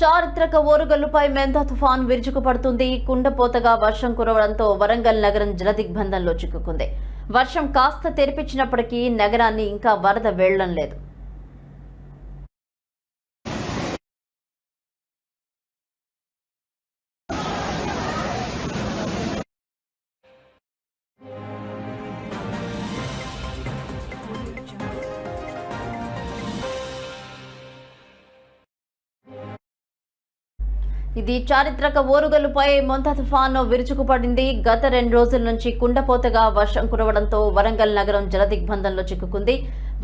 చారిత్రక ఓరుగల్లుపై మెంత తుఫాన్ విరుచుకుపడుతుంది. కుండపోతగా వర్షం కురవడంతో వరంగల్ నగరం జలదిగ్బంధంలో చిక్కుకుంది. వర్షం కాస్త తెరిపించినప్పటికీ నగరాన్ని ఇంకా వరద వెళ్ళం లేదు. ఇది చారిత్రక ఓరుగల్లుపై మొంత తుఫాను విరుచుకుపడింది. గత రెండు రోజుల నుంచి కుండపోతగా వర్షం కురవడంతో వరంగల్ నగరం జలదిగ్బంధంలో చిక్కుకుంది.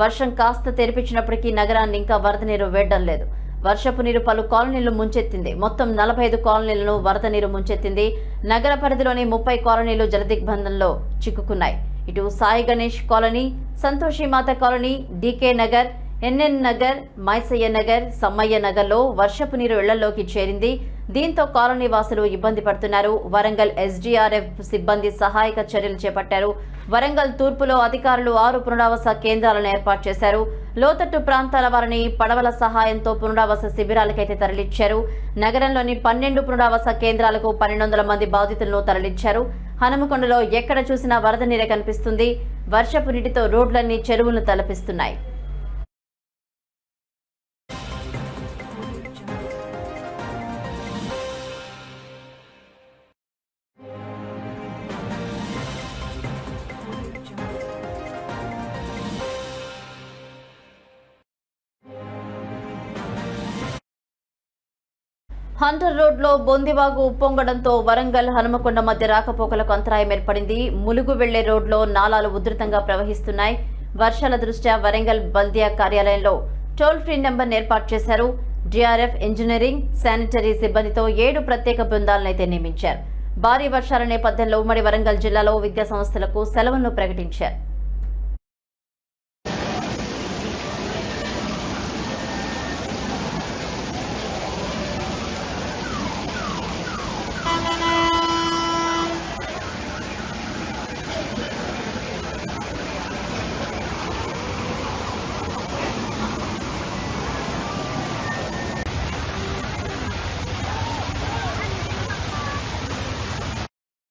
వర్షం కాస్త తెరిపించినప్పటికీ నగరాన్ని ఇంకా వరద నీరు వేయడం లేదు. వర్షపు నీరు పలు కాలనీలు ముంచెత్తింది. మొత్తం నలభై ఐదు కాలనీలను వరద నీరు ముంచెత్తింది. నగర పరిధిలోని ముప్పై కాలనీలు జలదిగ్బంధంలో చిక్కుకున్నాయి. ఇటు Sai Ganesh colony Santoshimata colony DK Nagar NN Nagar Maisayya Nagar Sammayya నగర్లో వర్షపు నీరు ఇళ్ళలోకి చేరింది. దీంతో కాలనీ వాసులు ఇబ్బంది పడుతున్నారు. వరంగల్ ఎస్డీఆర్ఎఫ్ సిబ్బంది సహాయక చర్యలు చేపట్టారు. వరంగల్ తూర్పులో అధికారులు ఆరు పునరావాస కేంద్రాలను ఏర్పాటు చేశారు. లోతట్టు ప్రాంతాల వారిని పడవల సహాయంతో పునరావాస శిబిరాలకైతే తరలించారు నగరంలోని పన్నెండు పునరావాస కేంద్రాలకు పన్నెండు వందల మంది బాధితులను తరలించారు హనుమకొండలో ఎక్కడ చూసినా వరద నీరే కనిపిస్తుంది. వర్షపు నీటితో రోడ్లన్నీ చెరువులను తలపిస్తున్నాయి. హంటర్ రోడ్లో బొందివాగు ఉప్పొంగడంతో వరంగల్ హనుమకొండ మధ్య రాకపోకలకు అంతరాయం ఏర్పడింది. ములుగు వెళ్ళే రోడ్లో నాలాలు ఉధృతంగా ప్రవహిస్తున్నాయి. వర్షాల దృష్ట్యా వరంగల్ బల్దియా కార్యాలయంలో టోల్ ఫ్రీ నెంబర్ ఏర్పాటు చేశారు. డిఆర్ఎఫ్ ఇంజనీరింగ్ శానిటరీ సిబ్బందితో ఏడు ప్రత్యేక బృందాలను అయితే నియమించారు. భారీ వర్షాల నేపథ్యంలో ఉమ్మడి వరంగల్ జిల్లాలో విద్యా సంస్థలకు సెలవులను ప్రకటించారు.